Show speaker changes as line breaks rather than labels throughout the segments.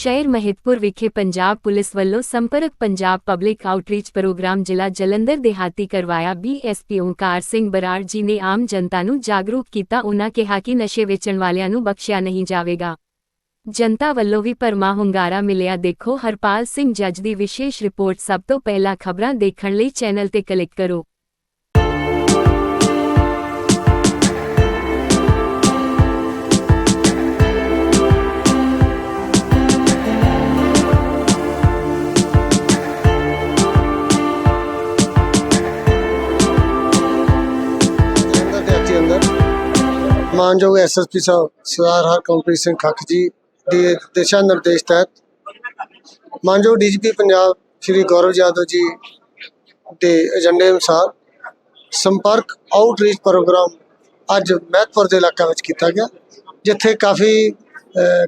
ਸ਼ਹਿਰ ਮਹਿਤਪੁਰ ਵਿਖੇ ਪੰਜਾਬ ਪੁਲਿਸ ਵੱਲੋਂ ਸੰਪਰਕ ਪੰਜਾਬ ਪਬਲਿਕ ਆਊਟਰੀਚ ਪ੍ਰੋਗਰਾਮ ਜ਼ਿਲ੍ਹਾ ਜਲੰਧਰ ਦੇਹਾਤੀ ਕਰਵਾਇਆ ਬੀਐਸਪੀ ਓਂਕਾਰ ਸਿੰਘ ਬਰਾੜ ਜੀ ਨੇ ਆਮ ਜਨਤਾ ਨੂੰ ਜਾਗਰੂਕ ਕੀਤਾ। ਉਨ੍ਹਾਂ ਕਿਹਾ ਕਿ ਨਸ਼ੇ ਵੇਚਣ ਵਾਲਿਆਂ ਨੂੰ ਬਖਸ਼ਿਆ ਨਹੀਂ ਜਾਵੇਗਾ। ਜਨਤਾ ਵੱਲੋਂ ਵੀ ਪਰਮਾ ਹੁੰਗਾਰਾ ਮਿਲਿਆ। ਦੇਖੋ ਹਰਪਾਲ ਸਿੰਘ ਜੱਜ ਦੀ ਵਿਸ਼ੇਸ਼ ਰਿਪੋਰਟ। ਸਭ ਤੋਂ ਪਹਿਲਾਂ ਖਬਰਾਂ ਦੇਖਣ ਲਈ ਚੈਨਲ ਤੇ ਕਲਿੱਕ ਕਰੋ।
ਮਾਨਯੋਗ ਐਸਐਸਪੀ ਸਾਹਿਬ ਸਰਦਾਰ ਹਰਕੰਪ੍ਰੀਤ ਸਿੰਘ ਖੱਖ ਜੀ ਦੇ ਦਿਸ਼ਾ ਨਿਰਦੇਸ਼ ਤਹਿਤ ਮਾਨਯੋਗ ਡੀਜੀਪੀ ਪੰਜਾਬ ਸ਼੍ਰੀ ਗੌਰਵ ਯਾਦਵ ਜੀ ਦੇ ਏਜੰਡੇ ਅਨੁਸਾਰ ਸੰਪਰਕ ਆਊਟਰੀਚ ਪ੍ਰੋਗਰਾਮ ਅੱਜ ਮਹਿਤਪੁਰ ਦੇ ਇਲਾਕਾ ਵਿੱਚ ਕੀਤਾ ਗਿਆ, ਜਿੱਥੇ ਕਾਫੀ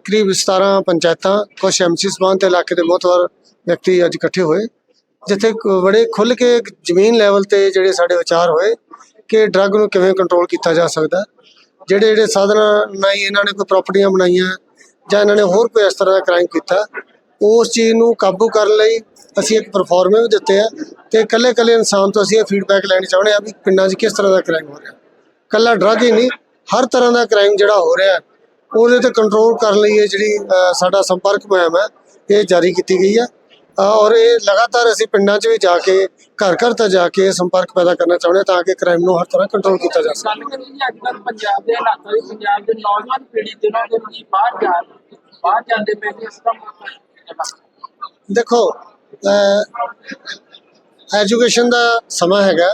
ਕਰੀਬ 17 ਪੰਚਾਇਤਾਂ ਕੁਝ ਐਮਸੀ ਸਬਾਨ ਤੇ ਇਲਾਕੇ ਦੇ ਮੋਹਤਵਰ ਵਿਅਕਤੀ ਅੱਜ ਇਕੱਠੇ ਹੋਏ, ਜਿੱਥੇ ਬੜੇ ਖੁੱਲ ਕੇ ਜ਼ਮੀਨ ਲੈਵਲ ਤੇ ਜਿਹੜੇ ਸਾਡੇ ਵਿਚਾਰ ਹੋਏ ਕਿ ਡਰੱਗ ਨੂੰ ਕਿਵੇਂ ਕੰਟਰੋਲ ਕੀਤਾ ਜਾ ਸਕਦਾ ਜਿਹੜੇ ਜਿਹੜੇ ਸਾਧਨਾਂ ਨਾਲ ਹੀ ਇਹਨਾਂ ਨੇ ਕੋਈ ਪ੍ਰਾਪਰਟੀਆਂ ਬਣਾਈਆਂ ਜਾਂ ਇਹਨਾਂ ਨੇ ਹੋਰ ਕੋਈ ਇਸ ਤਰ੍ਹਾਂ ਦਾ ਕ੍ਰਾਈਮ ਕੀਤਾ, ਉਸ ਚੀਜ਼ ਨੂੰ ਕਾਬੂ ਕਰਨ ਲਈ ਅਸੀਂ ਇੱਕ ਪਰਫਾਰਮੇ ਵੀ ਦਿੱਤੇ ਆ ਤੇ ਇਕੱਲੇ ਇਕੱਲੇ ਇਨਸਾਨ ਤੋਂ ਅਸੀਂ ਇਹ ਫੀਡਬੈਕ ਲੈਣੀ ਚਾਹੁੰਦੇ ਆ ਵੀ ਪਿੰਡਾਂ 'ਚ ਕਿਸ ਤਰ੍ਹਾਂ ਦਾ ਕ੍ਰਾਈਮ ਹੋ ਰਿਹਾ। ਕੱਲਾ ਡਰੱਗ ਹੀ ਨਹੀਂ, ਹਰ ਤਰ੍ਹਾਂ ਦਾ ਕ੍ਰਾਈਮ ਜਿਹੜਾ ਹੋ ਰਿਹਾ, ਉਹਦੇ ਤੇ ਕੰਟਰੋਲ ਕਰਨ ਲਈ ਇਹ ਜਿਹੜੀ ਸਾਡਾ ਸੰਪਰਕ ਮੁਹਿੰਮ ਹੈ, ਇਹ ਜਾਰੀ ਕੀਤੀ ਗਈ ਹੈ। ਔਰ ਇਹ ਲਗਾਤਾਰ ਅਸੀਂ ਪਿੰਡਾਂ 'ਚ ਵੀ ਜਾ ਕੇ ਘਰ ਘਰ ਤੱਕ ਜਾ ਕੇ ਸੰਪਰਕ ਪੈਦਾ ਕਰਨਾ ਚਾਹੁੰਦੇ ਤਾਂ ਕਿ ਕ੍ਰਾਈਮ ਨੂੰ ਹਰ ਤਰ੍ਹਾਂ ਕੰਟਰੋਲ ਕੀਤਾ ਜਾ ਸਕੇ।
ਗੱਲ ਕਰੀਏ ਜੀ ਅੱਜ ਕੱਲ੍ਹ ਪੰਜਾਬ ਦੇ ਹਾਲਾਤਾਂ ਦੀ ਪੰਜਾਬ ਦੇ ਨੌਜਵਾਨ ਪੀੜ੍ਹੀ ਦਿਨੋਂ ਦਿਨ ਜੀ ਬਾਹਰ ਜਾ ਬਾਹਰ ਜਾਂਦੇ ਪਏ ਨੇ ਇਸ ਦਾ ਮਤਲਬ
ਦੇਖੋ ਐਜੂਕੇਸ਼ਨ ਦਾ ਸਮਾਂ ਹੈਗਾ।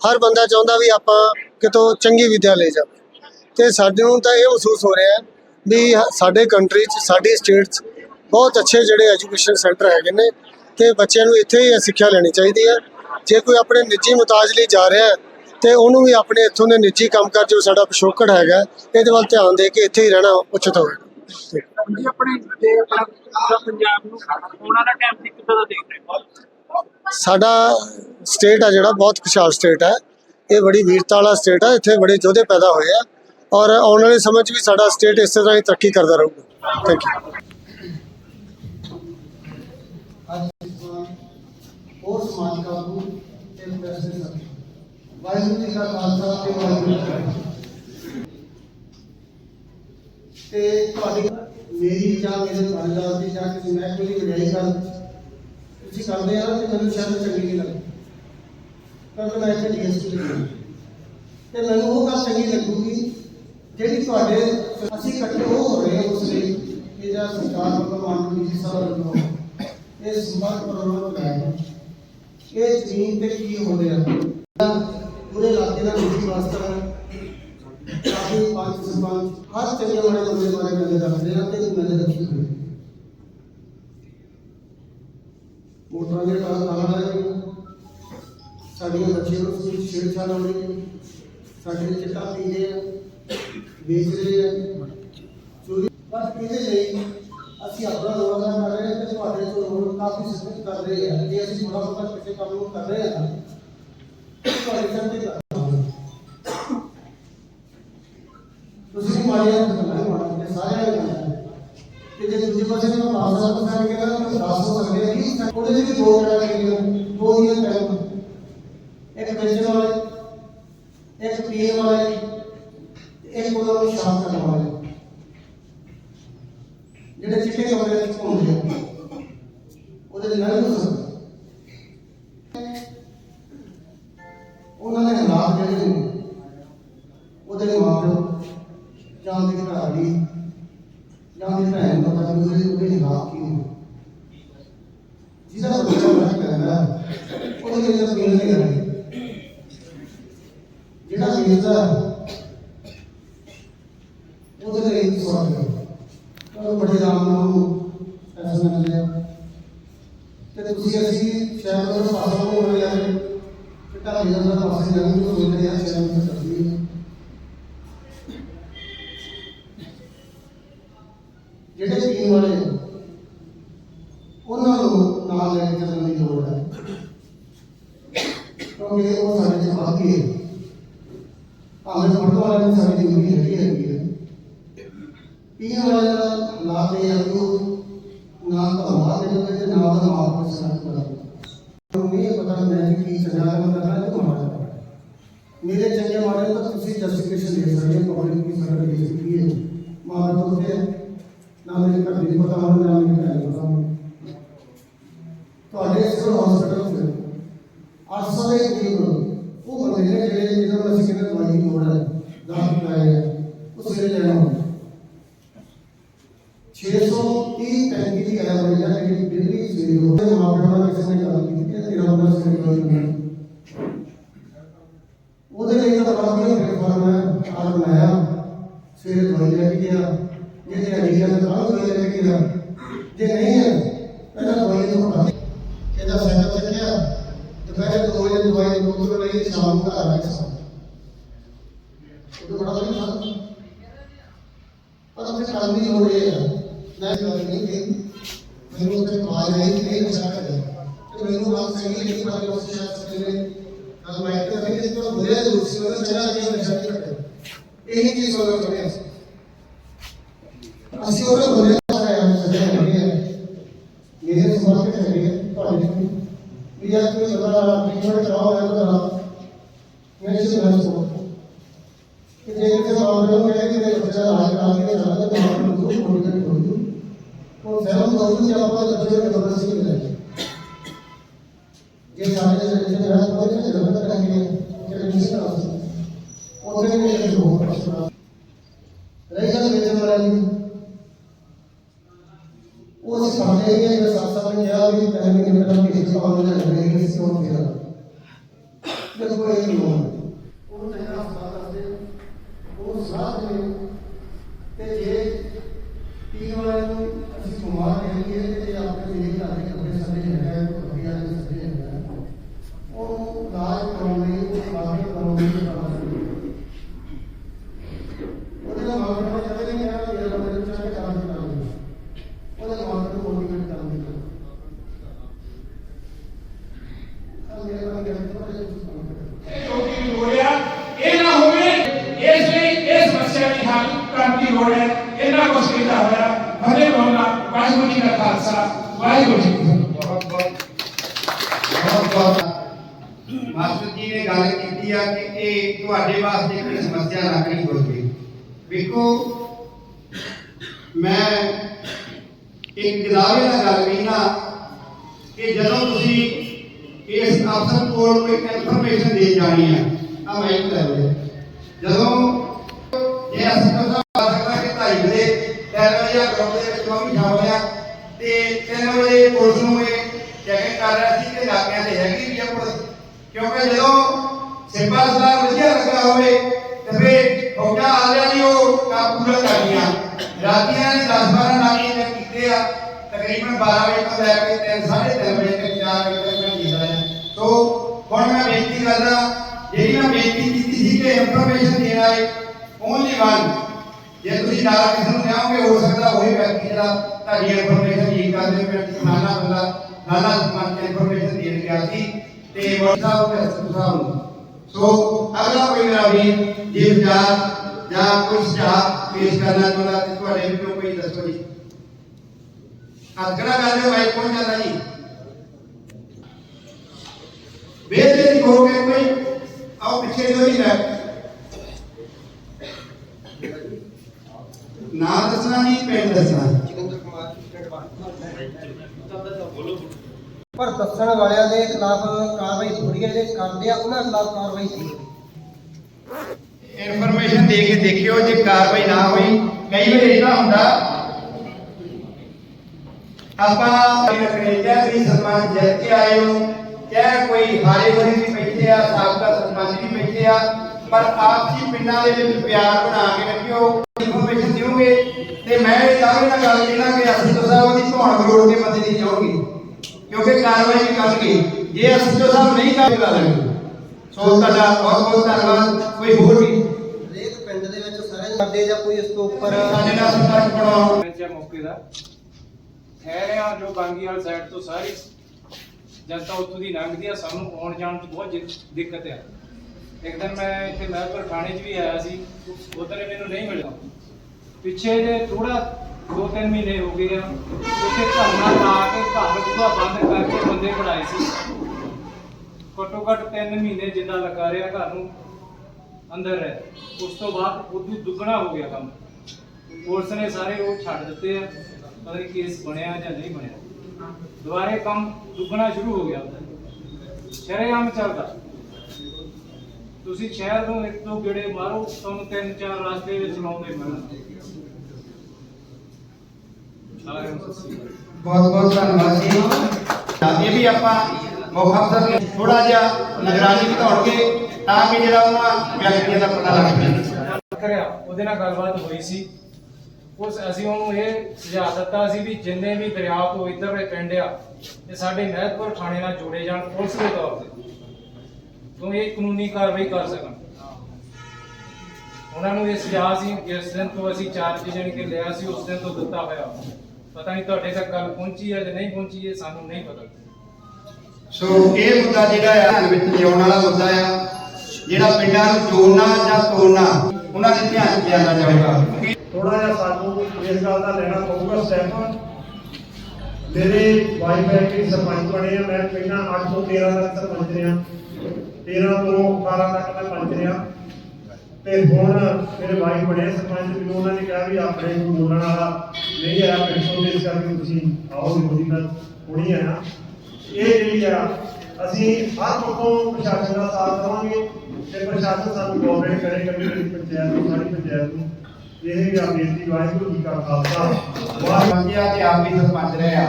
ਹਰ ਬੰਦਾ ਚਾਹੁੰਦਾ ਵੀ ਆਪਾਂ ਕਿਤੋਂ ਚੰਗੀ ਵਿਦਿਆ ਲੈ ਜਾਵੇ। ਤੇ ਸਾਡੇ ਨੂੰ ਤਾਂ ਇਹ ਮਹਿਸੂਸ ਹੋ ਰਿਹਾ ਹੈ ਵੀ ਸਾਡੇ ਕੰਟਰੀ 'ਚ ਸਾਡੀ ਸਟੇਟ 'ਚ ਬਹੁਤ ਅੱਛੇ ਜਿਹੜੇ ਐਜੂਕੇਸ਼ਨ ਸੈਂਟਰ ਹੈਗੇ ਨੇ ਤੇ ਬੱਚਿਆਂ ਨੂੰ ਇੱਥੇ ਹੀ ਸਿੱਖਿਆ ਲੈਣੀ ਚਾਹੀਦੀ ਹੈ। ਜੇ ਕੋਈ ਆਪਣੇ ਨਿੱਜੀ ਮੁਤਾਜ ਲਈ ਜਾ ਰਿਹਾ ਹੈ ਤੇ ਉਹਨੂੰ ਵੀ ਆਪਣੇ ਇੱਥੋਂ ਦੇ ਨਿੱਜੀ ਕੰਮਕਾਜ ਜੋ ਸਾਡਾ ਪਿਛੋਕੜ ਹੈਗਾ ਇਹਦੇ ਵੱਲ ਧਿਆਨ ਦੇ ਕੇ ਇੱਥੇ ਹੀ ਰਹਿਣਾ ਉਚਿਤ ਹੋਵੇਗਾ।
ਜੀ ਆਪਣੇ ਤੇ ਆਪਣਾ ਪੂਰਾ ਪੰਜਾਬ ਨੂੰ ਉਹਨਾਂ ਦਾ ਟਾਈਮ ਕਿੱਦਾਂ ਦਾ ਦੇਖ ਰਹੇ ਹੋ?
ਸਾਡਾ ਸਟੇਟ ਆ ਜਿਹੜਾ ਬਹੁਤ ਖੁਸ਼ਹਾਲ ਸਟੇਟ ਹੈ ਇਹ ਬੜੀ ਵੀਰਤਾ ਵਾਲਾ ਸਟੇਟ ਹੈ ਇੱਥੇ ਬੜੇ ਯੋਧੇ ਪੈਦਾ ਹੋਏ ਆ। ਔਰ ਆਉਣ ਵਾਲੇ ਸਮੇਂ 'ਚ ਵੀ ਸਾਡਾ ਸਟੇਟ ਇਸੇ ਤਰ੍ਹਾਂ ਹੀ ਤਰੱਕੀ ਕਰਦਾ ਰਹੂਗਾ। ਥੈਂਕ ਯੂ ਹੋਰ ਸਮਾਜ ਕਾਬੂ ਤੇ ਪ੍ਰੈਜ਼ੀਡੈਂਟ ਵਾਹਿਗੁਰੂ ਜੀ ਕਾ ਖਾਲਸਾ ਤੇ ਵਾਹਿਗੁਰੂ ਜੀ ਕੀ ਫਤਿਹ। ਤੇ ਤੁਹਾਡੀ ਮੇਰੀ ਜਾਂ ਮੇਰੇ ਪਰਿਵਾਰ ਦੀ ਜਾਂ ਕਿਸੇ ਮਹਿਕਮੇ ਦੀ ਵਡਿਆਈ ਕਰ ਤੁਸੀਂ ਕਰਦੇ ਆ ਤੇ ਮੈਨੂੰ ਸ਼ਾਇਦ ਚੰਗੀ ਨਹੀਂ ਲੱਗਦੀ। ਪਰ ਮੈਂ ਇੱਥੇ ਡੀਐਸਪੀ ਤੇ ਮੈਨੂੰ ਉਹ ਗੱਲ ਚੰਗੀ ਲੱਗੂਗੀ ਜਿਹੜੀ ਤੁਹਾਡੇ ਅਸੀਂ ਇਕੱਠੇ ਉਹ ਹੋ ਰਹੇ ਹਾਂ ਉਸ ਲਈ ਕਿ ਜਿਹੜਾ ਸਰਕਾਰ ਵੱਲੋਂ ਮਾਨਯੋਗ ਜੀ ਸਾਹਿਬ ਵੱਲੋਂ ਇਹ ਸੰਪਰਕ ਪ੍ਰੋਗਰਾਮ ਲਾਇਆ ਇਹ ਜ਼ਮੀਨ ਤੇ ਕੀ ਹੋ ਰਿਹਾ ਪੂਰੇ ਇਲਾਕੇ ਦਾ ਨਿੱਜੀ ਵਾਸਤਾ ਕਾਫੀ ਪੰਜ ਸਰਪੰਚ ਹਰ ਚੰਗੇ ਵਾਲੇ ਬੰਦੇ ਬਾਰੇ ਨਜ਼ਰ ਰੱਖਦੇ ਆ ਤੇ ਨਜ਼ਰ ਰੱਖੀ ਹੋਈ ਮੋਟਰਾਂ ਦੇ ਕਾਲ ਕਾਲਾ ਹੈ ਸਾਡੀਆਂ ਬੱਚੀਆਂ ਨੂੰ ਛੇੜਛਾੜ ਹੋ ਰਹੀ ਹੈ ਸਾਡੇ ਚਿੱਟਾ ਪੀ ਰਹੇ ਆ, ਵੇਚ ਰਹੇ ਆ। ਚੋਰੀ ਬਸ ਇਹਦੇ ਲਈ ਅਸੀਂ ਆਪਣਾ ਰੋਜ਼ਗਾਰ ਕਰ ਰਹੇ ਹਾਂ ਤੇ ਤੁਹਾਡੇ ਤੋਂ ਹੋਰ ਕਾਫੀ ਸਹਿਯੋਗ ਕਰ ਰਹੇ ਆ ਜੇ ਅਸੀਂ ਥੋੜਾ ਬਹੁਤਾ ਕਿਸੇ ਕੰਮ ਨੂੰ ਕਰ ਰਹੇ ਆ ਤੁਹਾਡੇ ਸਿਰ ਤੇ ਕਰ ਤੁਸੀਂ ਮਾਰਿਆ ਨਹੀਂ ਮਾਰਿਆ ਸਾਰੇ ਨੇ ਕਿ ਜੇ ਦੂਜੇ ਪਾਸੇ ਨੂੰ ਪਾਸਾ ਪਸੰਦ ਕਰਾਂ ਤਾਂ 10 ਹੋ ਸਕਦੇ ਆ 20 ਉਹਦੇ ਵਿੱਚ ਦੋ ਕਰਾ ਕੇ ਦੋ ਹੀ ਟਾਈਮ ਇੱਕ ਵੇਚਣ ਵਾਲੇ, ਇੱਕ ਪੀਣ ਵਾਲੇ ਤੇ ਇੱਕ ਉਹਨਾਂ ਨੂੰ ਸ਼ਾਮ ਕਰਨ ਵਾਲੇ ਜਿਹੜੇ ਚਿੱਟੇ ਕਮਰੇ ਵਿੱਚ ਘੁੰਮਦੇ ਆ ਉਹਦੇ ਲਈ ਨਹੀਂ ਹੋ ਸਕਦਾ ਉਹਨਾਂ ਬੜੇ ਆਰਾਮ ਨਾਲ ਉਹਨੂੰ ਪੈਸਾ ਮਿਲ ਰਿਹਾ ਤੇ ਤੁਸੀਂ ਅਸੀਂ ਸ਼ਾਇਦ ਉਹ ਪਾਸਾ ਨੂੰ ਹੋ ਰਿਹਾ ਕਿ ਤਾਂ ਵੀ ਉਹਨਾਂ ਦਾ ਪਾਸੇ ਜਾਣ ਨੂੰ ਮਿਲ ਰਿਹਾ ਸ਼ਾਇਦ ਉਹ ਕਰਦੀ ਹੈ ਜਿਹੜੇ ਪੀਣ ਵਾਲੇ ਨੇ, ਉਹਨਾਂ ਨੂੰ ਨਾਲ ਲੈ ਕੇ ਚੱਲਣ ਦੀ ਲੋੜ ਹੈ ਕਿਉਂਕਿ ਉਹ ਸਾਡੇ ਚ ਬਾਕੀ ਹੈ ਭਾਵੇਂ ਫੋਟੋ ਵਾਲਿਆਂ ਦੀ ਸਾਡੀ ਜ਼ਿੰਦਗੀ ਹੈਗੀ ਹੈਗੀ ਹੈ ਪੀਣ ਵਾਲੇ ਦਾ ਲਾਭ ਇਹ ਹੈ ਕਿ ਉਹ ਹੌਸਲਾ ਕਰਾਂ ਮੈਨੂੰ ਨਹੀਂ ਪਤਾ ਮੈਂ ਕੀ ਚੰਗਾ ਕੰਮ ਕਰਨਾ ਤੇ ਮਾੜਾ ਕਰਨਾ ਮੇਰੇ ਚੰਗੇ ਮਾੜੇ ਨੂੰ ਤਾਂ ਤੁਸੀਂ ਜਸਟੀਫਿਕੇਸ਼ਨ ਦੇ ਸਕਦੇ ਹੋ ਪਬਲਿਕ ਦੀ ਸਾਡਾ ਬੇਇੱਜ਼ਤੀ ਹੈ ਮਾਂ ਦਾ ਤੇ ਨਾ ਮੇਰੇ ਘਰ ਦੀ ਪਤਾ ਹੋਣਾ ਨਾ ਮੇਰੇ ਘਰ ਦੀ ਪਤਾ ਹੋਣਾ ਤੁਹਾਡੇ ਸਿਵਲ ਹਸਪੀਟਲ ਵਿੱਚ 800 ਦੇ ਕਰੀਬ ਉਹ ਬੰਦੇ ਨੇ ਜਿਹੜੇ ਜਿਹਨਾਂ ਨੂੰ ਅਸੀਂ ਕਹਿੰਦੇ ਦਵਾਈ ਦੀ ਲੋੜ ਹੈ ਦਾਖਲ ਕਰਾਏ ਆ ਉਹ ਸਿਰੇ ਲੈਣਾ ਹੁੰਦਾ 630 ਟੈਂਕੀ ਦੀ ਗੱਲ ਹੋਈ ਹੈ ਕਿ ਦਿੱਲੀ ਸਵੇਰੇ ਉਹਦੇ ਮਾਪਿਆਂ ਨਾਲ ਕਿਸੇ ਨੇ ਗੱਲ ਕੀਤੀ ਕਿ ਤੇਰਾ ਬੰਦਾ ਸਵੇਰੇ ਕੋਈ ਨਹੀਂ ਉਹਦੇ ਲਈ ਤਾਂ ਬੜਾ ਵਧੀਆ ਪਲੇਟਫਾਰਮ ਹੈ ਆਜ ਬਣਾਇਆ ਸਵੇਰੇ ਦਵਾਈ ਲੈ ਕੇ ਗਿਆ ਜੇ ਤੇ ਅੜੀਆਂ ਦਾ ਕੰਮ ਦਵਾਈ ਲੈ ਕੇ ਗਿਆ ਜੇ ਨਹੀਂ ਹੈ ਪਹਿਲਾਂ ਦਵਾਈ ਨੂੰ ਪਤਾ ਇਹਦਾ ਸੈਟਅਪ ਚੱਕਿਆ ਦੁਪਹਿਰੇ ਦੋ ਵਜੇ ਦਵਾਈ ਦੀ ਬੋਤਲ ਲਈ ਸ਼ਾਮ ਨੂੰ ਘਰ ਆ ਗਿਆ ਸਾਂ ਉਹ ਬੜਾ ਵਧੀਆ ਸੀ ਪਰ ਆਪਣੇ ਕੰਮ ਦੀ ਲੋੜ ਇਹ ਹੈ ਮੈਂ ਗੱਲ ਨਹੀਂ ਕਿ ਮੈਨੂੰ ਤੇ ਆਵਾਜ਼ ਆਈ ਕਿ ਨਹੀਂ ਨਸ਼ਾ ਕਰੇ ਤੇ ਮੈਨੂੰ ਬਾਤ ਸਹੀ ਲੱਗੀ ਪਰ ਉਸ ਸ਼ਖਸ ਨੇ ਕੱਲ ਮੈਂ ਤਾਂ ਨਹੀਂ ਇਸ ਤੋਂ ਬੁਰੇ ਦੂਸਰੀ ਵਾਰ ਚਲਾ ਗਿਆ ਨਸ਼ਾ ਨਹੀਂ ਕਰੇ ਇਹੀ ਚੀਜ਼ ਹੋ ਰਹੀ ਹੈ ਅਸੀਂ ਉਹਦੇ ਬੁਰੇ ਦਾ ਹੈ ਸਜ਼ਾ ਨਹੀਂ ਹੈ ਮੇਰੇ ਸਮਰਪਿਤ ਹੈ ਤੁਹਾਡੇ ਲਈ ਵੀ ਅੱਜ ਕੋਈ ਬੜਾ ਟ੍ਰੀਟਮੈਂਟ ਕਰਾਓ ਹੈ ਤਾਂ ਮੇਰੇ ਸੇ ਮੈਂ ਸੋ ਕਿ ਜੇ ਕਿਸੇ ਮਾਮਲੇ ਨੂੰ ਕਹੇ ਕਿ ਮੇਰੇ ਬੱਚਾ ਇਲਾਜ ਕਰਾ ਕੇ ਜਾਂਦਾ ਤਾਂ ਮਾਮਲੇ ਨੂੰ ਜ਼ਰੂਰ ਖੋਲ ਕੇ ਖੋਲ ਦੂ ਉਹ ਸਹਿਮ ਦਊ ਕਿ ਆਪਾਂ ਦੱਸੋ ਕਿ ਜ਼ਬਰਦਸਤੀ ਨਹੀਂ ਲੈ ਜੇ ਸਾਡੇ ਦੇ ਜਿਹੜੇ ਰਾਜ ਕੋਈ ਨਹੀਂ ਜ਼ਰੂਰਤ ਕਰਾਂਗੇ ਕਿ ਨਹੀਂ ਕਰਾ ਸਕਦੇ ਉਹਦੇ ਵੀ ਇਹ ਹੋ ਪਸਰਾ ਰਹੀ ਗੱਲ ਵੇਚਣ ਵਾਲਾ ਦੀ ਉਹ ਸਾਡੇ ਇਹ ਜਿਹੜਾ ਸਾਥ ਨੇ ਕਿਹਾ ਵੀ ਪਹਿਲੇ ਕਿ ਮੇਰਾ ਕਿਸੇ ਕੰਮ ਨਾ ਕਰੇ ਕਿਸੇ ਹੋਰ ਮੇਰਾ ਜਦੋਂ ਕੋਈ ਨਹੀਂ ਹੋਣਾ ਉਹ ਨਹੀਂ ਹਸਪਤਾਲ ਕਰਦੇ ਉਹ ਸਲਾਹ ਦੇ ਤੇ ਜੇ ਪੀਣ ਵਾਲੇ ਨੂੰ ਅਸੀਂ ਬਿਮਾਰ ਕਹੀਏ ਤੇ ਆਪਣੇ ਜਿਹੜੇ ਘਰ ਦੇ ਕੱਪੜੇ ਸਾਰੇ ਹੈਗਾ ਹੈ ਕੱਪੜਿਆਂ ਦੇ ਸਾਰੇ ਹੈਗਾ ਹੈ, ਉਹ ਇਲਾਜ ਕਰਾਉਣ ਲਈ ਉਹ ਬਾਕੀ ਕਰਾਉਣ ਲਈ ਕਰਨਾ ਚਾਹੀਦਾ ਉਹਦੇ ਨਾਲ ਮਾਪੇ ਨੂੰ ਕਦੇ ਨਹੀਂ ਆਇਆ ਮੇਰਾ ਬੰਦੇ ਨੂੰ ਚਾਹੇ ਕੰਮ ਕਰਾਂਗੇ ਉਹਦੇ ਮਾਪੇ ਨੂੰ ਮੋਟੀਵੇਟ ਕਰਨ ਦੀ ਲੋੜ ਹੈ ਮੇਰੇ ਨਾਲ ਗੱਲ ਕਰੋ
ਇਹ ਲੋਕੀ ਦੀ ਲੋੜ ਆ ਇਹ ਨਾ ਹੋਵੇ ਇਸ ਲਈ ਇਹ ਸਮੱਸਿਆ ਦੀ ਹੱਲ ਕਰਨ ਦੀ ਲੋੜ ਹੈ ਇਹਨਾਂ ਕੁਛ ਕੀਤਾ ਹੋਇਆ ਭਲੇ ਬੋਲਣਾ ਵਾਹਿਗੁਰੂ ਜੀ ਦਾ ਖਾਲਸਾ ਵਾਹਿਗੁਰੂ ਜੀ ਕੀ ਫਤਿਹ
ਬਹੁਤ ਬਹੁਤ ਬਹੁਤ ਬਹੁਤ ਮਾਸਟਰ ਜੀ ਨੇ ਗੱਲ ਕੀਤੀ ਆ ਕਿ ਇਹ ਤੁਹਾਡੇ ਵਾਸਤੇ ਕੋਈ ਸਮੱਸਿਆ ਨਾ ਖੜੀ ਹੋਵੇ ਵੇਖੋ ਮੈਂ ਇੱਕ ਕਿਤਾਬੇ ਨਾਲ ਗੱਲ ਕਹਿਣਾ ਕਿ ਜਦੋਂ ਤੁਸੀਂ ਇਸ ਅਫਸਰ ਕੋਲ ਕੋਈ ਇਨਫੋਰਮੇਸ਼ਨ ਦੇ ਜਾਣੀ ਆ ਆ ਮੈਂ ਇੱਕ ਲੈ ਜਦੋਂ ਇਹ ਅਸਲ ਆ ਸਕਦਾ ਕਿ ਢਾਈ ਵਜੇ, ਤਿੰਨ ਵਜੇ ਗਰਾਊਂਡ ਦੇ ਵਿੱਚ ਮੈਂ ਵੀ ਜਾਵੜਿਆ ਤੇ ਤਿੰਨ ਵਜੇ ਪੁਲਿਸ ਨੂੰ ਇਹ ਚੈਕਿੰਗ ਕਰ ਰਿਹਾ ਸੀ ਕਿ ਇਲਾਕਿਆਂ ਤੇ ਹੈਗੀ ਵੀ ਆ ਪੁਲਿਸ। ਕਿਉਂਕਿ ਜਦੋਂ ਸਿੰਬਲ ਸਲਾਹ ਵਧੀਆ ਲੱਗਾ ਹੋਵੇ, ਤੇ ਫਿਰ ਫੌਜਾਂ ਆਲਿਆਂ ਨੇ ਉਹ ਕੰਮ ਪੂਰਾ ਕਰਨੀਆਂ ਰਾਤੀਆਂ ਨੇ 10 12 ਨਾਮੀ ਨੇ ਕੀਤੇ ਆ, ਤਕਰੀਬਨ 12 ਵਜੇ ਤੋਂ ਲੈ ਕੇ 3 3:30 ਵਜੇ ਤੱਕ 4 ਵਜੇ ਤੱਕ ਮੈਂ ਕੀਤਾ ਹੈ ਸੋ, ਹੁਣ ਮੈਂ ਬੇਨਤੀ ਕਰਦਾ, ਜਿਹੜੀ ਮੈਂ ਬੇਨਤੀ ਕੀਤੀ ਸੀ ਕਿ ਇਨਫੋਰਮੇਸ਼ਨ ਦੇਣ ਵਾਲੇ ਓਨਲੀ ਵਨ ਜੇ ਤੁਸੀਂ ਨਾਲ ਕਿਸੇ ਨੂੰ ਚਾਹੋਗੇ ਹੋ ਸਕਦਾ ਉਹੀ ਵਿਅਕਤੀ ਜਿਹੜਾ ਤੁਹਾਡੀ ਇਨਫੋਰਮੇਸ਼ਨ ਲੀਕ ਕਰ ਦੇ ਫਿਰ ਨਾਨਾ ਬੰਦਾ ਨਾਨਾ ਸਮਾਨ ਇਨਫੋਰਮੇਸ਼ਨ ਦੇਣ ਗਿਆ ਸੀ। ਤੇ ਮੋਦੀ ਸਾਹਿਬ ਤੇ ਅਸੂ ਸਾਹਿਬ ਨੂੰ ਸੋ ਅਗਲਾ ਕੋਈ ਮੇਰਾ ਵੀ ਜੇ ਵਿਚਾਰ ਜਾਂ ਕੋਈ ਸੁਝਾਅ ਪੇਸ਼ ਕਰਨਾ ਚਾਹੁੰਦਾ ਤੇ ਤੁਹਾਡੇ ਵਿੱਚੋਂ ਕੋਈ ਦੱਸੋ ਜੀ ਅਗਲਾ ਗੱਲ ਹੈ ਮਾਈਕ ਪਹੁੰਚ ਜਾਂਦਾ ਜੀ ਬੇਦੇ ਦੀ ਕਹੋਗੇ ਕੋਈ ਆਓ ਪਿੱਛੇ ਜੋ ਹੀ ਲੈ ਨਾਂ ਦੱਸਣਾ ਨਹੀਂ ਪਿੰਡ ਦੱਸਣਾ
ਪਰ ਦੱਸਣ ਵਾਲਿਆਂ ਦੇ ਖਿਲਾਫ ਕਾਰਵਾਈ ਥੋੜੀ ਹੈ, ਜਿਹੜੇ ਕਰਦੇ ਆ, ਉਹਨਾਂ ਖਿਲਾਫ ਕਾਰਵਾਈ ਕੀ
ਇਨਫੋਰਮੇਸ਼ਨ ਦੇ ਕੇ ਦੇਖਿਓ, ਜੇ ਕਾਰਵਾਈ ਨਾ ਹੋਈ, ਕਈ ਵਾਰ ਇਦਾਂ ਹੁੰਦਾ, ਆਪਾਂ ਰੱਖਣੇ ਜਾਂ ਕੋਈ ਸਰਪੰਚ ਜਿੱਤ ਕੇ ਆਏ ਹੋ, ਚਾਹੇ ਕੋਈ ਹਾਰੇ ਹੋਏ ਵੀ ਬੈਠੇ ਆ, ਸਾਬਕਾ ਸਰਪੰਚ ਵੀ ਬੈਠੇ ਆ, ਪਰ ਆਪਸੀ ਪਿੰਡਾਂ ਦੇ ਵਿੱਚ ਪਿਆਰ ਬਣਾ ਕੇ ਰੱਖਿਓ ਇਨਫੋਰਮੇਸ਼ਨ ਦਿਓਗੇ, ਤੇ ਮੈਂ ਇਹ ਦਾਅਵੇ ਨਾਲ ਗੱਲ ਕਹਿਣਾ ਕਿ ਅਸੀਂ ਤੋਂ ਸਾਹਿਬ ਦੀ ਧੌਣ ਮਰੋੜ ਕੇ ਮਤੇ ਨਹੀਂ ਜਾਓਗੇ। ਕਿਉਂਕਿ ਕਾਰਵਾਈ ਵੀ ਕਰਨਗੇ ਜੇ ਅਸੀਂ ਤੋਂ ਸਾਹਿਬ ਨਹੀਂ ਕਰ ਲਾਂਗੇ ਸੋ ਤੁਹਾਡਾ ਬਹੁਤ ਬਹੁਤ ਧੰਨਵਾਦ। ਕੋਈ ਹੋਰ ਵੀ?
ਹਰੇਕ ਪਿੰਡ ਦੇ ਵਿੱਚ ਸਾਰੇ ਕਰਦੇ ਜਾਂ ਕੋਈ ਇਸ ਤੋਂ ਉੱਪਰ
ਸਾਡੇ ਨਾਲ ਸੰਪਰਕ ਬਣਾਓ।
ਪਹੁੰਚਿਆ ਮੌਕੇ ਦਾ। ਖੈਰ ਆ ਜੋ ਬਾਂਗੀ ਵਾਲੀ ਸਾਈਡ ਤੋਂ ਸਾਰੀ। ਜਨਤਾ ਉੱਥੋਂ ਦੀ ਲੰਘਦੀ ਆ ਸਾਨੂੰ ਆਉਣ ਜਾਣ 'ਚ ਬਹੁਤ ਜਿ- ਦਿੱਕਤ ਆ। ਇੱਕ ਦਿਨ ਮੈਂ ਇੱਥੇ ਮਹਿਲਪੁਰ ਥਾਣੇ 'ਚ ਵੀ ਆਇਆ ਸੀ। ਉਦੋਂ ਮੈਨੂੰ ਨਹੀਂ ਮਿਲਿਆ। ਪਿੱਛੇ ਜੇ ਥੋੜਾ ਦੋ ਤਿੰਨ ਮਹੀਨੇ ਹੋ ਗਏ ਆ। ਉੱਥੇ ਧਰਨਾ ਲਾ ਕੇ ਘਰ ਪੂਰਾ ਬੰਦ ਕਰਕੇ ਬੰਦੇ ਕਢਾਏ ਸੀ। ਘੱਟੋ ਘੱਟ 3 ਮਹੀਨੇ ਜਿੰਦਾ ਲੱਗਾ ਰਿਹਾ ਘਰ ਨੂੰ ਅੰਦਰ ਰਹਿ। ਉਸ ਤੋਂ ਬਾਅਦ ਉਦੋਂ ਦੁੱਗਣਾ ਹੋ ਗਿਆ ਕੰਮ। ਪੁਲਿਸ ਨੇ ਸਾਰੇ ਉਹ ਛੱਡ ਦਿੱਤੇ ਆ। ਪਤਾ ਨਹੀਂ ਕੇਸ ਬਣਿਆ ਜਾਂ ਨਹੀਂ ਬਣਿਆ। ਦੁਬਾਰੇ ਕੰਮ ਦੁੱਗਣਾ ਸ਼ੁਰੂ ਹੋ ਗਿਆ ਸ਼ਰੇਆਮ ਚੱਲਦਾ। ਤੁਸੀਂ ਸ਼ਹਿਰ ਨੂੰ ਇੱਕ ਦੋ ਗੇੜੇ ਮਾਰੋ, ਤੁਹਾਨੂੰ ਤਿੰਨ ਚਾਰ ਰਸਤੇ ਵਿੱਚ ਲਾਉਂਦੇ ਮਿਲਣਗੇ ਸਾਰਿਆਂ ਨੂੰ ਸਤਿ ਸ਼੍ਰੀ ਅਕਾਲ
ਬਹੁਤ ਬਹੁਤ ਧੰਨਵਾਦ ਜੀ। ਇਹ ਵੀ ਆਪਾਂ ਮੁੱਖ ਅਫਸਰ ਥੋੜਾ ਜਿਹਾ ਨਿਗਰਾਨੀ ਘਟਾਉਣ ਤਾਂ ਕਿ ਜਿਹੜਾ ਉਹਨਾਂ ਵਿਅਕਤੀਆਂ ਦਾ ਪਤਾ ਲੱਗ ਸਕੇ
ਕਰਿਆ, ਉਹਦੇ ਨਾਲ ਗੱਲਬਾਤ ਹੋਈ ਸੀ। ਉਸ ਅਸੀਂ ਉਹਨੂੰ ਇਹ ਸੁਝਾਅ ਦਿੱਤਾ ਸੀ ਵੀ ਜਿੰਨੇ ਵੀ ਦਰਿਆ ਤੋਂ ਇੱਧਰ ਪਿੰਡ ਆ, ਇਹ ਸਾਡੇ ਮਹਿਤਪੁਰ ਥਾਣੇ ਨਾਲ ਜੋੜੇ ਜਾਣ ਪੁਲਿਸ ਦੇ ਤੌਰ ਤੇ। ਤੋਂ ਇਹ ਕਾਨੂੰਨੀ ਕਾਰਵਾਈ ਕਰ ਸਕਣ। ਉਹਨਾਂ ਨੂੰ ਇਹ ਸੁਝਾਅ ਸੀ ਜਿਸ ਦਿਨ ਤੋਂ ਅਸੀਂ ਚਾਰਜ ਜਾਣੀ ਕਿ ਲਿਆ ਸੀ, ਉਸ ਦਿਨ ਤੋਂ ਦਿੱਤਾ ਹੋਇਆ। ਪਤਾ ਨਹੀਂ ਤੁਹਾਡੇ ਤੱਕ ਗੱਲ ਪਹੁੰਚੀ ਹੈ ਜਾਂ ਨਹੀਂ ਪਹੁੰਚੀ ਇਹ ਸਾਨੂੰ ਨਹੀਂ ਪਤਾ।
ਸੋ ਇਹ ਮੁੱਦਾ ਜਿਹੜਾ ਆ ਧਿਆਨ ਵਿੱਚ ਲਿਆਉਣ ਵਾਲਾ ਮੁੱਦਾ ਆ ਜਿਹੜਾ ਪਿੰਡਾਂ ਨੂੰ ਜੋੜਨਾ ਜਾਂ ਤੋੜਨਾ ਉਹਨਾਂ ਦੇ ਧਿਆਨ 'ਚ ਲਿਆਉਣਾ ਚਾਹੀਦਾ।
ਥੋੜਾ ਜਿਹਾ ਸਾਨੂੰ ਇਸ ਗੱਲ ਦਾ ਲੈਣਾ ਪਊਗਾ ਸਟੈਪ ਮੇਰੇ ਵਾਈਫ ਐਕਟਿੰਗ ਸਰਪੰਚ ਬਣੇ ਆ ਮੈਂ ਪਹਿਲਾਂ 8 ਤੋਂ 13 ਤੱਕ ਸਰਪੰਚ ਰਿਹਾ। 13 ਤੋਂ 18 ਤੱਕ ਮੈਂ ਪੰਚ ਰਿਹਾ। ਤੇ ਹੁਣ ਮੇਰੇ ਵਾਈਫ ਬਣੇ ਆ ਸਰਪੰਚ ਮੈਨੂੰ ਉਹਨਾਂ ਨੇ ਕਿਹਾ ਵੀ ਆਪਣੇ ਨੂੰ ਬੋਲਣ ਵਾਲਾ ਨਹੀਂ ਆਇਆ, ਪਿੰਡੋਂ ਦੇ ਇਸ ਕਰਕੇ ਤੁਸੀਂ ਆਓ ਮੇਰੀ ਮੈਂ ਹੁਣੀ ਆਇਆ ਇਹ ਜਿਹੜੀ ਆ, ਅਸੀਂ ਹਰ ਪੱਖੋਂ ਪ੍ਰਸ਼ਾਸਨ ਦਾ ਸਾਥ ਦੇਵਾਂਗੇ ਤੇ ਪ੍ਰਸ਼ਾਸਨ ਸਾਨੂੰ ਕੋਆਪਰੇਟ ਕਰੇਗਾ ਵੀ ਮੇਰੀ ਪੰਚਾਇਤ ਨੂੰ, ਸਾਰੀ ਪੰਚਾਇਤ ਨੂੰ। ਇਹ ਵੀ ਆ ਬੇਨਤੀ, ਵਾਹਿਗੁਰੂ ਜੀ ਕਾ ਖਾਲਸਾ। ਵਾਹਿਗੁਰੂ
ਸਮਝਿਆ ਤੇ ਆਪ ਵੀ ਸਰਪੰਚ ਰਿਹਾ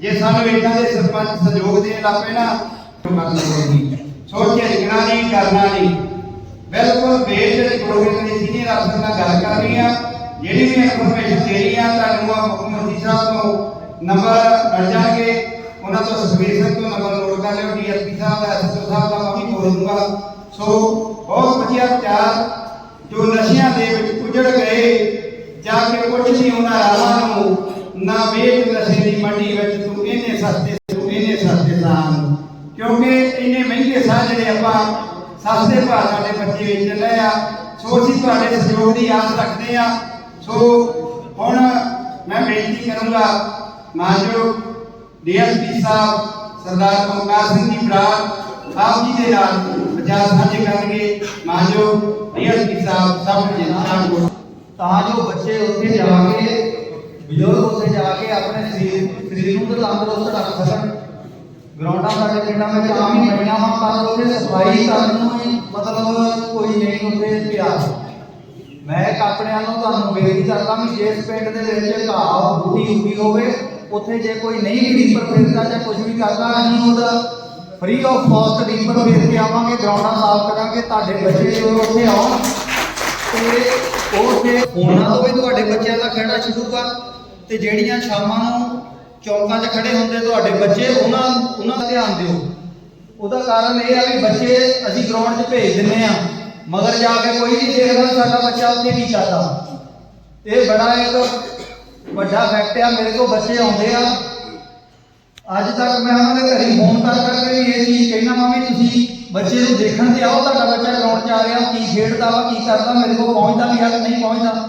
ਜੇ ਸਾਨੂੰ ਇਦਾਂ ਦੇ ਸਰਪੰਚ ਸਹਿਯੋਗ ਦੇਣ ਲੱਗ ਪਏ ਨਾ ਮਤਲਬ ਹੋਗੀ ਸੋਚਿਆ ਲਿਖਣਾ ਨਹੀਂ ਕਰਨਾ ਨਹੀਂ ਬਿਲਕੁਲ ਬੇਜ ਪ੍ਰੋਗਰਾਮ ਦੀ ਸੀਨੀਅਰ ਅਫਸਰ ਨਾਲ ਗੱਲ ਕਰਨੀ ਆ। ਜਿਹੜੀ ਵੀ ਇਨਫੋਰਮੇਸ਼ਨ ਦੇਣੀ ਆ, ਤੁਹਾਨੂੰ ਆ ਮੁੱਖ ਮੰਤਰੀ ਸਾਹਿਬ ਤੋਂ ਨੰਬਰ ਮਿਲ ਜਾਣਗੇ। ਉਹਨਾਂ ਤੋਂ ਸੁਖਬੀਰ ਸਿੰਘ ਤੋਂ ਨੰਬਰ ਨੋਟ ਕਰ ਲਿਓ ਡੀਐਸਪੀ ਸਾਹਿਬ ਦਾ ਐਸਐਸਓ ਸਾਹਿਬ ਦਾ ਮੈਂ ਵੀ ਬੋਲ ਦੂੰਗਾ ਸੋ ਬਹੁਤ ਵਧੀਆ ਵਿਚਾਰ ਜੋ ਨਸ਼ਿਆਂ ਦੇ ਵਿੱਚ ਉਜੜ ਗਏ, ਜਾ ਕੇ ਕੁਝ ਨਹੀਂ ਉਹਨਾਂ ਰਾਵਾਂ ਨੂੰ, ਨਾ ਵੇਚ ਨਸ਼ੇ ਦੀ ਮੰਡੀ ਵਿੱਚ, ਤੂੰ ਇਹਨੇ ਸਸਤੇ, ਤੂੰ ਇਹਨੇ ਸਸਤੇ ਸਾਂ ਕਿਉਂਕਿ ਇੰਨੇ ਮਹਿੰਗੇ ਸਾਹ ਜਿਹੜੇ ਆਪਾਂ ਸਸਤੇ ਭਾਅ ਸਾਡੇ ਬੱਚੇ ਵੇਚ ਰਹੇ ਆ, ਸੋ ਅਸੀਂ ਤੁਹਾਡੇ ਸਹਿਯੋਗ ਦੀ ਆਸ ਰੱਖਦੇ ਆ। ਸੋ ਹੁਣ ਮੈਂ ਬੇਨਤੀ ਕਰੂੰਗਾ, ਮਾਨਯੋਗ ਡੀਐਸਪੀ ਸਾਹਿਬ, ਸਰਦਾਰ ਕਮਕਾਰ ਸਿੰਘ ਜੀ ਬਰਾੜ ਆਪ ਜੀ ਦੇ ਨਾਲ ਵਿਚਾਰ ਸਾਂਝੇ ਕਰਨਗੇ। ਮਾਨਯੋਗ ਡੀਐਸਪੀ ਸਾਹਿਬ, ਸਭ ਜੀ ਨਾਲ
ਤਾਂ ਜੋ ਬੱਚੇ ਉੱਥੇ ਜਾ ਕੇ, ਬਜ਼ੁਰਗ ਉੱਥੇ ਜਾ ਕੇ ਆਪਣੇ ਸਰੀਰ ਸਰੀਰ ਨੂੰ ਤੰਦਰੁਸਤ ਰੱਖ ਸਕਣ। ਗਰਾਊਂਡਾਂ ਸਾਡੇ ਪਿੰਡਾਂ ਵਿੱਚ ਆਮ ਹੀ ਬਣੀਆਂ ਹਨ ਪਰ ਉੱਥੇ ਸਫ਼ਾਈ ਕਰਨ ਨੂੰ ਹੀ ਮਤਲਬ ਕੋਈ ਨਹੀਂ ਉੱਥੇ ਪਿਆ। ਮੈਂ ਇੱਕ ਆਪਣੇ ਵੱਲੋਂ ਤੁਹਾਨੂੰ ਬੇਨਤੀ ਕਰਦਾ ਵੀ ਜਿਸ ਪਿੰਡ ਦੇ ਵਿੱਚ ਘਾਹ ਬੂਟੀ ਉੱਗੀ ਹੋਵੇ, ਉੱਥੇ ਜੇ ਕੋਈ ਨਹੀਂ ਵੀ ਰੀਪਰ ਜਾਂ ਕੁਝ ਵੀ ਕਰਦਾ, ਅਸੀਂ ਉਹਦਾ ਫ੍ਰੀ ਆਫ ਕਾਸਟ ਰੀਪਰ ਫੇਰ ਕੇ ਆਵਾਂਗੇ, ਗਰਾਊਂਡਾਂ ਸਾਫ਼ ਕਰਾਂਗੇ, ਤੁਹਾਡੇ ਬੱਚੇ ਜੋ ਉੱਥੇ ਆਉਣ, ਤੇ ਉਹ ਤੇ ਫੋਨਾਂ ਤੋਂ ਵੀ ਤੁਹਾਡੇ ਬੱਚਿਆਂ ਦਾ ਖੇੜਾ ਛੁੱਟੂਗਾ ਤੇ ਜਿਹੜੀਆਂ ਸ਼ਾਮਾਂ ਨੂੰ ਚੌਕਾਂ 'ਚ ਖੜੇ ਹੁੰਦੇ ਤੁਹਾਡੇ ਬੱਚੇ, ਉਹਨਾਂ ਉਹਨਾਂ ਦਾ ਧਿਆਨ ਦਿਓ। ਉਹਦਾ ਕਾਰਨ ਇਹ ਆ ਵੀ ਬੱਚੇ ਅਸੀਂ ਗਰਾਊਂਡ 'ਚ ਭੇਜ ਦਿੰਨੇ ਆ ਮਗਰ ਜਾ ਕੇ ਕੋਈ ਨਹੀਂ ਦੇਖਦਾ, ਸਾਡਾ ਬੱਚਾ ਉੱਥੇ ਕੀ ਕਰਦਾ ਇਹ ਬੜਾ ਇੱਕ ਵੱਡਾ ਫੈਕਟ ਆ, ਮੇਰੇ ਕੋਲ ਬੱਚੇ ਆਉਂਦੇ ਆ। ਅੱਜ ਤੱਕ ਮੈਂ ਉਹਨਾਂ ਦੇ ਘਰੇ ਫੋਨ ਕਰ ਕਰਕੇ ਵੀ ਇਹ ਚੀਜ਼ ਕਹਿਣਾ ਵਾ ਵੀ ਤੁਸੀਂ ਬੱਚੇ ਨੂੰ ਦੇਖਣ ਤੇ ਆਓ, ਤੁਹਾਡਾ ਬੱਚਾ ਗਰਾਊਂਡ 'ਚ ਆ ਰਿਹਾ, ਕੀ ਖੇਡਦਾ ਵਾ, ਕੀ ਕਰਦਾ, ਮੇਰੇ ਕੋਲ ਪਹੁੰਚਦਾ ਵੀ ਹੈ ਨਹੀਂ ਪਹੁੰਚਦਾ?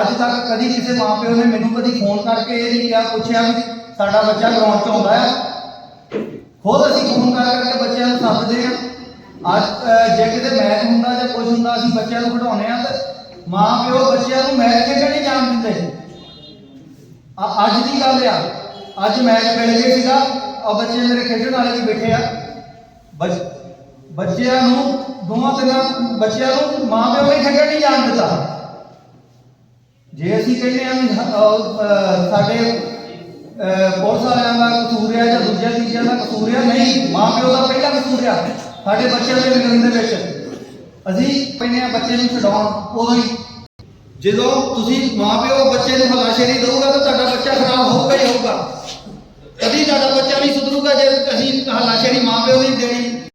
ਅੱਜ ਤੱਕ ਕਦੀ ਕਿਸੇ ਮਾਪਿਓ ਨੇ ਮੈਨੂੰ ਕਦੀ ਫੋਨ ਕਰਕੇ ਇਹ ਨਹੀਂ ਕਿਹਾ, ਪੁੱਛਿਆ ਵੀ ਸਾਡਾ ਬੱਚਾ ਗਰਾਊਂਡ 'ਚ ਆਉਂਦਾ ਆ ਖੁਦ ਅਸੀਂ ਫੋਨ ਕਰ ਕਰਕੇ ਬੱਚਿਆਂ ਨੂੰ ਸੱਦਦੇ ਆ ਅੱਜ ਜੇ ਕਿਤੇ ਮੈਚ ਹੁੰਦਾ ਜਾਂ ਕੁਝ ਹੁੰਦਾ, ਅਸੀਂ ਬੱਚਿਆਂ ਨੂੰ ਖਿਡਾਉਂਦੇ ਆ ਤੇ ਮਾਂ ਪਿਓ ਬੱਚਿਆਂ ਨੂੰ ਮੈਚ ਖੇਡਣ ਨਹੀਂ ਜਾਣ ਦਿੰਦੇ। ਅੱਜ ਦੀ ਗੱਲ ਆ। ਅੱਜ ਮੈਚ ਮਿਲ ਗਿਆ ਸੀਗਾ। ਆ ਬੱਚੇ ਮੇਰੇ ਖੇਡਣ ਵਾਲੇ ਵੀ ਬੈਠੇ ਆ। ਬੱਚ- ਬੱਚਿਆਂ ਨੂੰ, ਦੋਵਾਂ ਤਿੰਨਾਂ ਬੱਚਿਆਂ ਨੂੰ ਮਾਂ ਪਿਓ ਨੇ ਖੇਡਣ ਨਹੀਂ ਜਾਣ ਦਿੱਤਾ। ਜੇ ਅਸੀਂ ਕਹਿੰਦੇ ਆ ਸਾਡੇ ਪੁਲਿਸ ਵਾਲਿਆਂ ਦਾ ਕਸੂਰ ਹੈ ਜਾਂ ਦੂਜਿਆਂ ਚੀਜ਼ਾਂ ਦਾ ਕਸੂਰ ਹੈ। ਨਹੀਂ ਮਾਂ ਪਿਓ ਦਾ ਪਹਿਲਾ ਕਸੂਰ ਆ। ਸਾਡੇ ਬੱਚਿਆਂ ਦੇ ਵਿਗੜਨ ਦੇ ਵਿੱਚ। ਅਸੀਂ ਕਹਿੰਦੇ ਆ ਬੱਚੇ ਨੂੰ ਛਡਾਉਣ, ਉਦੋਂ ਹੀ। ਜਦੋਂ ਤੁਸੀਂ ਮਾਂ ਪਿਓ ਬੱਚੇ ਨੂੰ ਹਲਾਸ਼ੇਰੀ ਦਊਗਾ ਤਾਂ ਤੁਹਾਡਾ ਬੱਚਾ ਖਰਾਬ ਹੋਊਗਾ ਹੀ ਹੋਊਗਾ। ਕਦੀ ਤੁਹਾਡਾ ਬੱਚਾ ਨਹੀਂ ਸੁਧਰੂਗਾ ਜੇ ਅਸੀਂ ਹਲਾਸ਼ੇਰੀ ਮਾਪਿਓ ਨਹੀਂ ਦੇਣੀ।